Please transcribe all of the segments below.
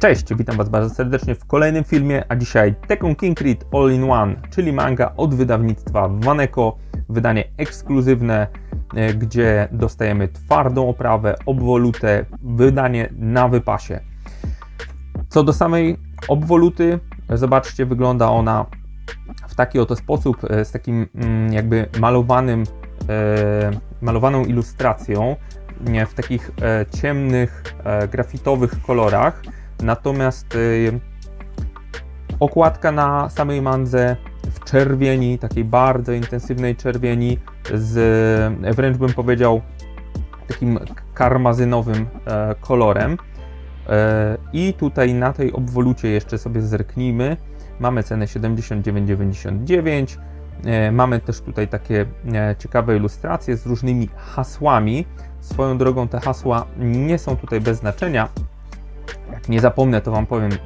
Cześć, witam Was bardzo serdecznie w kolejnym filmie, a dzisiaj Tekken King Creed All in One, czyli manga od wydawnictwa Waneko, wydanie ekskluzywne, e, gdzie dostajemy twardą oprawę, obwolutę, wydanie na wypasie. Co do samej obwoluty, zobaczcie, wygląda ona w taki oto sposób, e, z takim mm, jakby malowanym, e, malowaną ilustracją, w takich ciemnych, grafitowych kolorach. Natomiast e, okładka na samej mandze w czerwieni, takiej bardzo intensywnej czerwieni, z wręcz bym powiedział takim karmazynowym e, kolorem. E, I tutaj na tej obwolucie jeszcze sobie zerknijmy. Mamy cenę 79,99. E, Mamy też tutaj takie ciekawe ilustracje z różnymi hasłami. Swoją drogą te hasła nie są tutaj bez znaczenia. Jak nie zapomnę, to Wam powiem, e,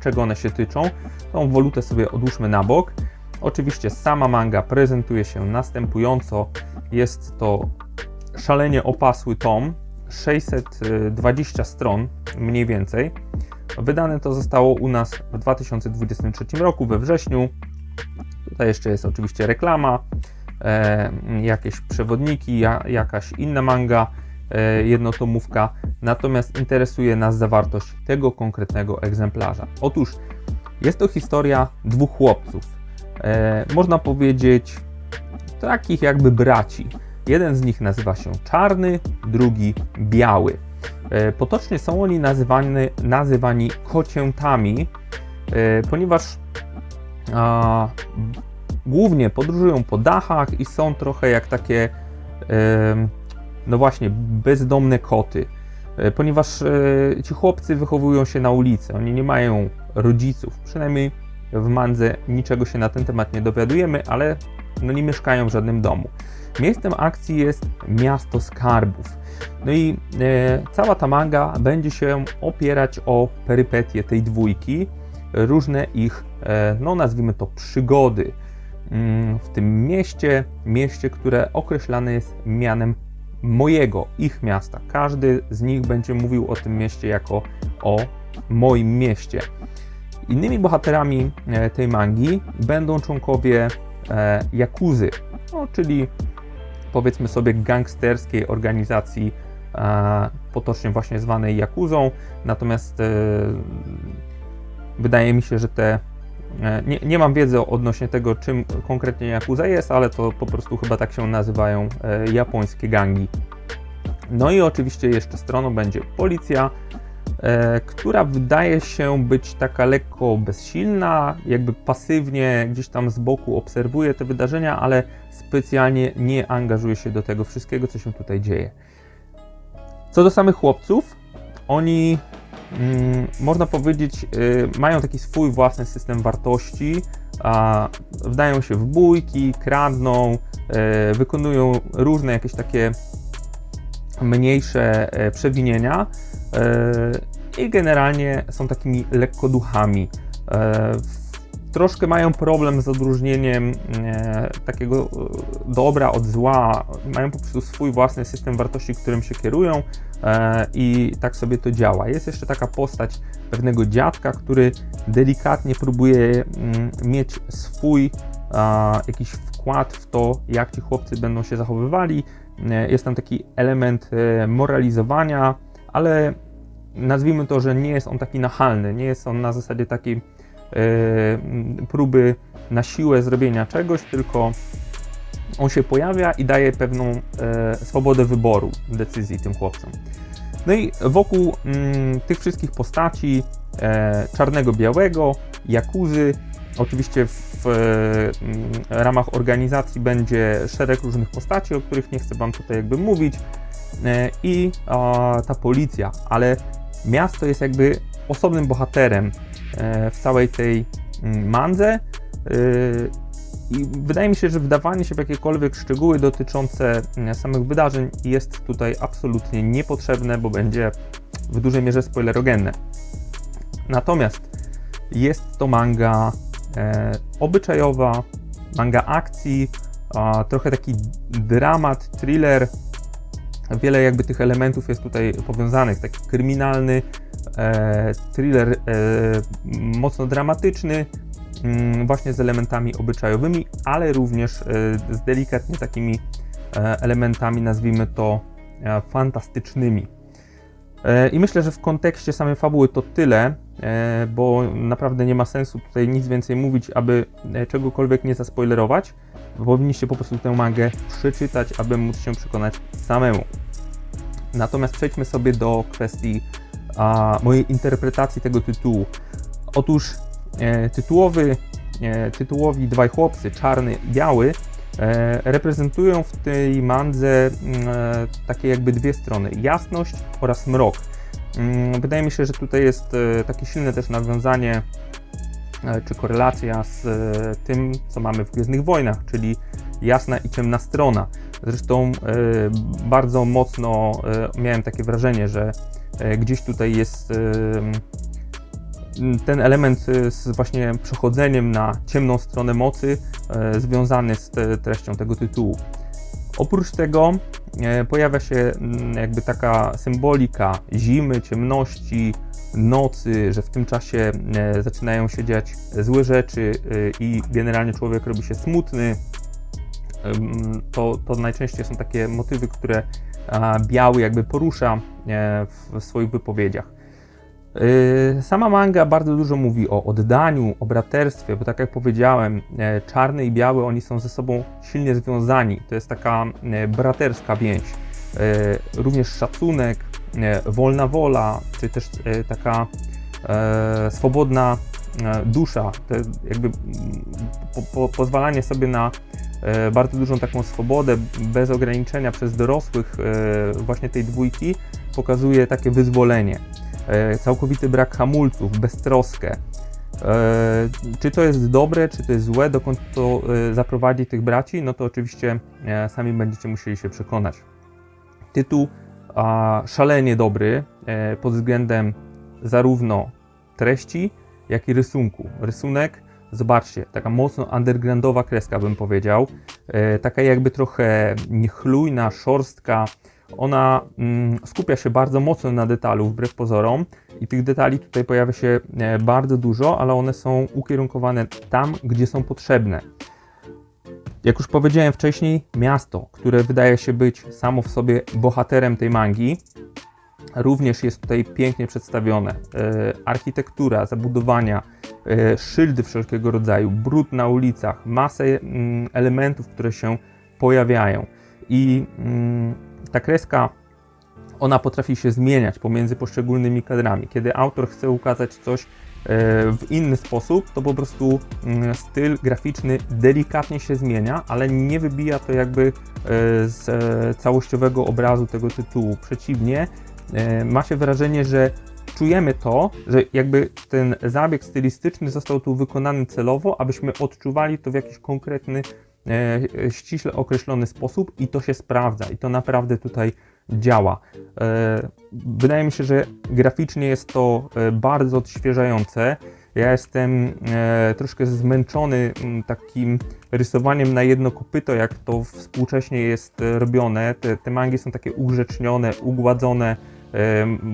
czego one się tyczą. Tą wolutę sobie odłóżmy na bok. Oczywiście sama manga prezentuje się następująco. Jest to szalenie opasły tom, 620 stron mniej więcej. Wydane to zostało u nas w 2023 roku we wrześniu. Tutaj jeszcze jest oczywiście reklama, e, jakieś przewodniki, ja, jakaś inna manga, e, jednotomówka. Natomiast interesuje nas zawartość tego konkretnego egzemplarza. Otóż jest to historia dwóch chłopców. E, można powiedzieć takich jakby braci. Jeden z nich nazywa się Czarny, drugi Biały. E, Potocznie są oni nazywani, nazywani kociętami, e, ponieważ a, głównie podróżują po dachach i są trochę jak takie, e, no właśnie, bezdomne koty. E, Ponieważ e, ci chłopcy wychowują się na ulicy, oni nie mają rodziców, przynajmniej w Mandze niczego się na ten temat nie dowiadujemy, ale no nie mieszkają w żadnym domu. Miejscem akcji jest miasto skarbów. No i e, cała ta manga będzie się opierać o perypetie tej dwójki, różne ich, e, no nazwijmy to, przygody mm, w tym mieście, mieście, które określane jest mianem mojego, ich miasta. Każdy z nich będzie mówił o tym mieście jako o moim mieście. Innymi bohaterami e, tej mangi będą członkowie e, Jakuzy, no, czyli powiedzmy sobie gangsterskiej organizacji, e, potocznie właśnie zwanej Jakuzą. Natomiast e, wydaje mi się, że te. E, Nie, nie mam wiedzy odnośnie tego, czym konkretnie Yakuza jest, ale to po prostu chyba tak się nazywają e, japońskie gangi. No i oczywiście jeszcze stroną będzie policja, e, która wydaje się być taka lekko bezsilna, jakby pasywnie gdzieś tam z boku obserwuje te wydarzenia, ale specjalnie nie angażuje się do tego wszystkiego, co się tutaj dzieje. Co do samych chłopców, oni można powiedzieć, y, mają taki swój własny system wartości, wdają się w bójki, kradną, e, wykonują różne jakieś takie mniejsze e, przewinienia e, i generalnie są takimi lekkoduchami. Troszkę mają problem z odróżnieniem e, takiego e, dobra od zła. Mają po prostu swój własny system wartości, którym się kierują e, i tak sobie to działa. Jest jeszcze taka postać pewnego dziadka, który delikatnie próbuje mm, mieć swój jakiś wkład w to, jak ci chłopcy będą się zachowywali. E, Jest tam taki element e, moralizowania, ale nazwijmy to, że nie jest on taki nachalny, nie jest on na zasadzie takiej m, próby na siłę zrobienia czegoś, tylko on się pojawia i daje pewną e, swobodę wyboru, decyzji tym chłopcom. No i wokół mm, tych wszystkich postaci e, czarnego, białego, jakuzy, oczywiście w e, ramach organizacji będzie szereg różnych postaci, o których nie chcę Wam tutaj jakby mówić, e, i ta policja, ale miasto jest jakby osobnym bohaterem e, w całej tej mm, mandze. e, I wydaje mi się, że wdawanie się w jakiekolwiek szczegóły dotyczące mm, samych wydarzeń jest tutaj absolutnie niepotrzebne, bo będzie w dużej mierze spoilerogenne. Natomiast jest to manga e, obyczajowa, manga akcji, a, trochę taki dramat, thriller, Wiele jakby tych elementów jest tutaj powiązanych, taki kryminalny, e, thriller e, mocno dramatyczny, mm, właśnie z elementami obyczajowymi, ale również e, z delikatnie takimi e, elementami, nazwijmy to e, fantastycznymi. E, I myślę, że w kontekście samej fabuły to tyle, e, bo naprawdę nie ma sensu tutaj nic więcej mówić, aby e, czegokolwiek nie zaspoilerować. Powinniście po prostu tę mangę przeczytać, aby móc się przekonać samemu. Natomiast przejdźmy sobie do kwestii a, mojej interpretacji tego tytułu. Otóż e, tytułowy, e, tytułowi dwaj chłopcy, czarny i biały, e, reprezentują w tej mandze mm, e, takie jakby dwie strony, jasność oraz mrok. Mm, Wydaje mi się, że tutaj jest e, takie silne też nawiązanie e, czy korelacja z e, tym, co mamy w Gwiezdnych Wojnach, czyli jasna i ciemna strona. Zresztą e, bardzo mocno e, miałem takie wrażenie, że e, gdzieś tutaj jest e, ten element e, z właśnie przechodzeniem na ciemną stronę mocy e, związany z treścią tego tytułu. Oprócz tego e, pojawia się jakby taka symbolika zimy, ciemności, nocy, że w tym czasie e, zaczynają się dziać złe rzeczy e, i generalnie człowiek robi się smutny. To, to najczęściej są takie motywy, które biały jakby porusza e, w swoich wypowiedziach. Yy, Sama manga bardzo dużo mówi o oddaniu, o braterstwie, bo tak jak powiedziałem, e, czarny i biały oni są ze sobą silnie związani. To jest taka e, braterska więź. E, Również szacunek, e, wolna wola, czy też e, taka e, swobodna e, dusza, to jakby mm, po, po, pozwalanie sobie na e, bardzo dużą taką swobodę bez ograniczenia przez dorosłych e, właśnie tej dwójki pokazuje takie wyzwolenie e, całkowity brak hamulców, beztroskę. E, Czy to jest dobre, czy to jest złe, dokąd to e, zaprowadzi tych braci, no to oczywiście e, sami będziecie musieli się przekonać. Tytuł szalenie dobry e, pod względem zarówno treści, jak i rysunku. Rysunek, zobaczcie, taka mocno undergroundowa kreska bym powiedział, e, taka jakby trochę niechlujna, szorstka, ona mm, skupia się bardzo mocno na detalu, wbrew pozorom, i tych detali tutaj pojawia się e, bardzo dużo, ale one są ukierunkowane tam, gdzie są potrzebne. Jak już powiedziałem wcześniej, miasto, które wydaje się być samo w sobie bohaterem tej mangi, również jest tutaj pięknie przedstawione. E, architektura, zabudowania, e, szyldy wszelkiego rodzaju, brud na ulicach, masę mm, elementów, które się pojawiają. I mm, ta kreska, ona potrafi się zmieniać pomiędzy poszczególnymi kadrami. Kiedy autor chce ukazać coś e, w inny sposób, to po prostu mm, styl graficzny delikatnie się zmienia, ale nie wybija to jakby z całościowego obrazu tego tytułu. Przeciwnie, ma się wrażenie, że czujemy to, że jakby ten zabieg stylistyczny został tu wykonany celowo, abyśmy odczuwali to w jakiś konkretny, e, ściśle określony sposób i to się sprawdza i to naprawdę tutaj działa. E, Wydaje mi się, że graficznie jest to e, bardzo odświeżające. Ja jestem e, troszkę zmęczony takim rysowaniem na jedno kopyto, jak to współcześnie jest e, robione. Te, te mangi są takie ugrzecznione, ugładzone, e,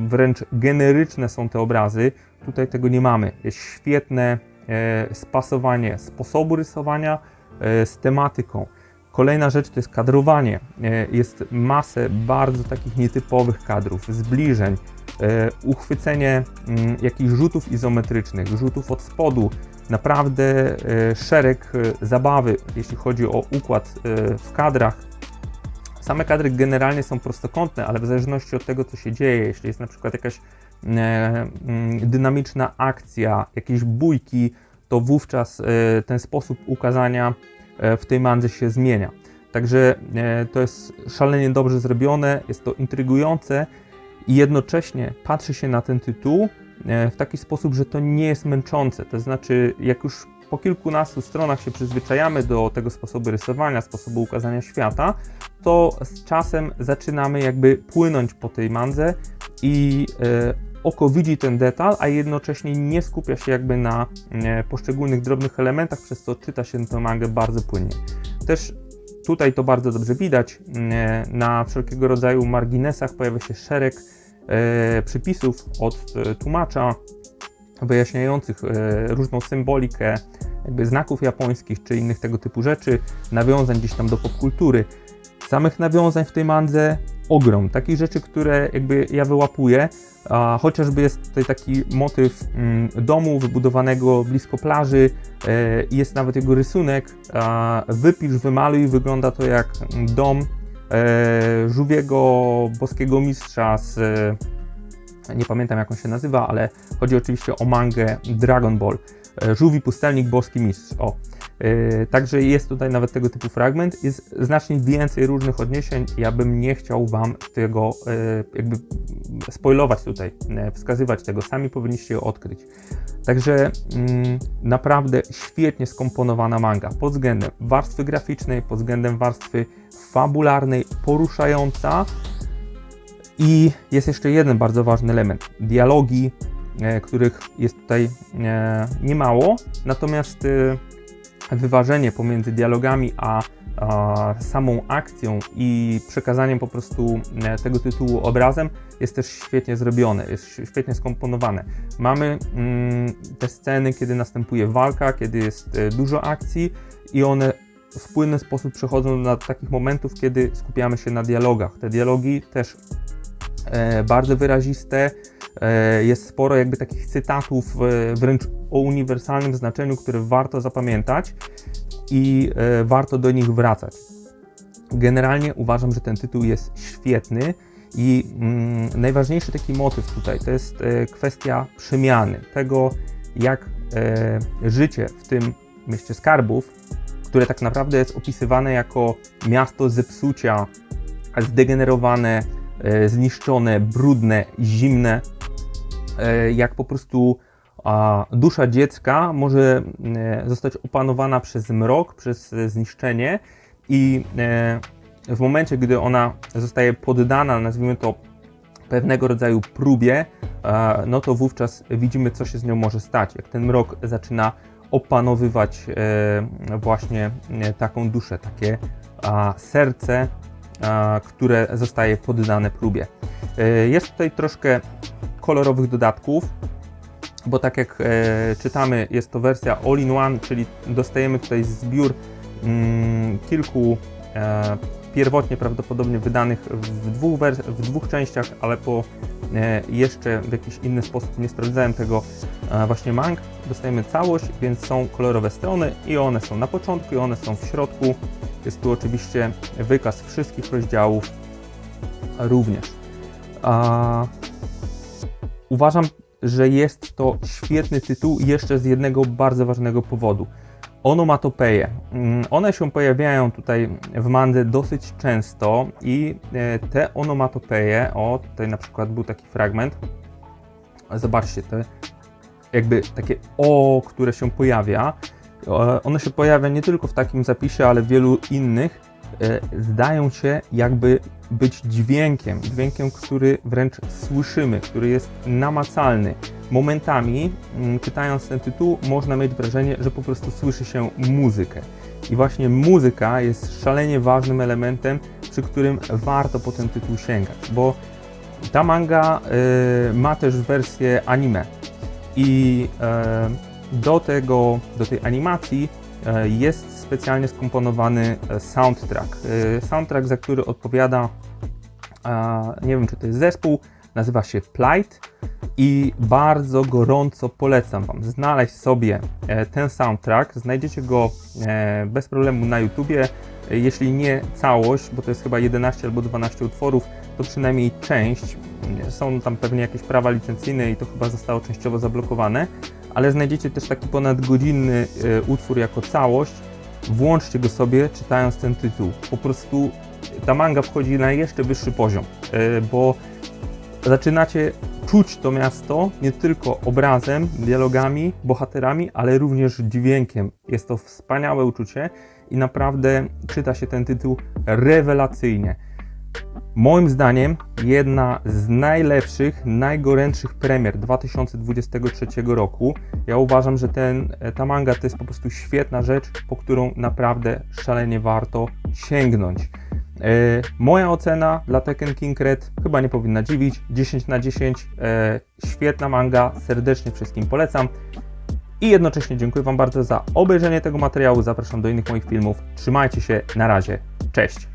wręcz generyczne są te obrazy. Tutaj tego nie mamy. Jest świetne e, spasowanie sposobu rysowania e, z tematyką. Kolejna rzecz to jest kadrowanie. E, Jest masę bardzo takich nietypowych kadrów, zbliżeń, uchwycenie mm, jakichś rzutów izometrycznych, rzutów od spodu. Naprawdę szereg zabawy, jeśli chodzi o układ w kadrach. Same kadry generalnie są prostokątne, ale w zależności od tego, co się dzieje, jeśli jest na przykład jakaś e, mm, dynamiczna akcja, jakieś bójki, to wówczas e, ten sposób ukazania e, w tej mandze się zmienia. Także e, to jest szalenie dobrze zrobione, jest to intrygujące i jednocześnie patrzy się na ten tytuł w taki sposób, że to nie jest męczące. To znaczy, jak już po kilkunastu stronach się przyzwyczajamy do tego sposobu rysowania, sposobu ukazania świata, to z czasem zaczynamy jakby płynąć po tej mandze i e, oko widzi ten detal, a jednocześnie nie skupia się jakby na e, poszczególnych drobnych elementach, przez co czyta się tę mangę bardzo płynnie. Też tutaj to bardzo dobrze widać. E, Na wszelkiego rodzaju marginesach pojawia się szereg e, przypisów od e, tłumacza wyjaśniających e, różną symbolikę jakby znaków japońskich czy innych tego typu rzeczy, nawiązań gdzieś tam do popkultury. Samych nawiązań w tej mandze ogrom. Takich rzeczy, które jakby ja wyłapuję, a chociażby jest tutaj taki motyw mm, domu wybudowanego blisko plaży, e, jest nawet jego rysunek. Wypisz, wymaluj, wygląda to jak dom e, żółwiego boskiego mistrza z e, nie pamiętam jak on się nazywa, ale chodzi oczywiście o mangę Dragon Ball. E, Żółwi pustelnik, boski mistrz. O. E, Także jest tutaj nawet tego typu fragment. Jest znacznie więcej różnych odniesień. Ja bym nie chciał Wam tego e, jakby spoilować tutaj, e, wskazywać tego. Sami powinniście je odkryć. Także mm, naprawdę świetnie skomponowana manga pod względem warstwy graficznej, pod względem warstwy fabularnej, poruszająca. I jest jeszcze jeden bardzo ważny element. Dialogi, których jest tutaj niemało, natomiast wyważenie pomiędzy dialogami a, samą akcją i przekazaniem po prostu e, tego tytułu obrazem jest też świetnie zrobione, jest świetnie skomponowane. Mamy mm, te sceny, kiedy następuje walka, kiedy jest e, dużo akcji i one w płynny sposób przechodzą do takich momentów, kiedy skupiamy się na dialogach. Te dialogi też bardzo wyraziste. E, jest sporo jakby takich cytatów e, wręcz o uniwersalnym znaczeniu, które warto zapamiętać i e, warto do nich wracać. Generalnie uważam, że ten tytuł jest świetny i mm, najważniejszy taki motyw tutaj to jest e, kwestia przemiany, tego jak e, życie w tym mieście skarbów, które tak naprawdę jest opisywane jako miasto zepsucia, zdegenerowane, e, zniszczone, brudne, zimne, e, jak po prostu dusza dziecka może e, zostać opanowana przez mrok, przez e, zniszczenie i e, w momencie, gdy ona zostaje poddana, nazwijmy to pewnego rodzaju próbie, e, no to wówczas widzimy, co się z nią może stać. Jak ten mrok zaczyna opanowywać e, właśnie e, taką duszę, takie serce, które zostaje poddane próbie. E, Jest tutaj troszkę kolorowych dodatków, bo tak jak e, czytamy, jest to wersja all-in-one, czyli dostajemy tutaj zbiór mm, kilku e, pierwotnie prawdopodobnie wydanych w dwóch, w dwóch częściach, ale po e, jeszcze w jakiś inny sposób nie sprawdzałem tego e, właśnie mang. Dostajemy całość, więc są kolorowe strony i one są na początku i one są w środku. Jest tu oczywiście wykaz wszystkich rozdziałów również. A, uważam, że jest to świetny tytuł jeszcze z jednego bardzo ważnego powodu. Onomatopeje. Mm, One się pojawiają tutaj w mandze dosyć często i e, te onomatopeje, o tutaj na przykład był taki fragment, zobaczcie, te jakby takie o, które się pojawia, e, ono się pojawia nie tylko w takim zapisie, ale w wielu innych, zdają się jakby być dźwiękiem, dźwiękiem, który wręcz słyszymy, który jest namacalny. Momentami, mm, czytając ten tytuł, można mieć wrażenie, że po prostu słyszy się muzykę. I właśnie muzyka jest szalenie ważnym elementem, przy którym warto po ten tytuł sięgać, bo ta manga y, ma też wersję anime. I e, do tego, do tej animacji e, jest specjalnie skomponowany e, soundtrack. E, soundtrack, za który odpowiada, e, nie wiem czy to jest zespół, nazywa się Plight i bardzo gorąco polecam Wam znaleźć sobie ten soundtrack. Znajdziecie go bez problemu na YouTubie. Jeśli nie całość, bo to jest chyba 11 albo 12 utworów, to przynajmniej część. Są tam pewnie jakieś prawa licencyjne i to chyba zostało częściowo zablokowane, ale znajdziecie też taki ponadgodzinny utwór jako całość. Włączcie go sobie, czytając ten tytuł. Po prostu ta manga wchodzi na jeszcze wyższy poziom, e, bo zaczynacie czuć to miasto nie tylko obrazem, dialogami, bohaterami, ale również dźwiękiem. Jest to wspaniałe uczucie i naprawdę czyta się ten tytuł rewelacyjnie. Moim zdaniem jedna z najlepszych, najgorętszych premier 2023 roku. Ja uważam, że ten, ta manga to jest po prostu świetna rzecz, po którą naprawdę szalenie warto sięgnąć. E, moja ocena dla Tekken King Red chyba nie powinna dziwić. 10 na 10. E, świetna manga, serdecznie wszystkim polecam. I jednocześnie dziękuję Wam bardzo za obejrzenie tego materiału. Zapraszam do innych moich filmów. Trzymajcie się, na razie. Cześć!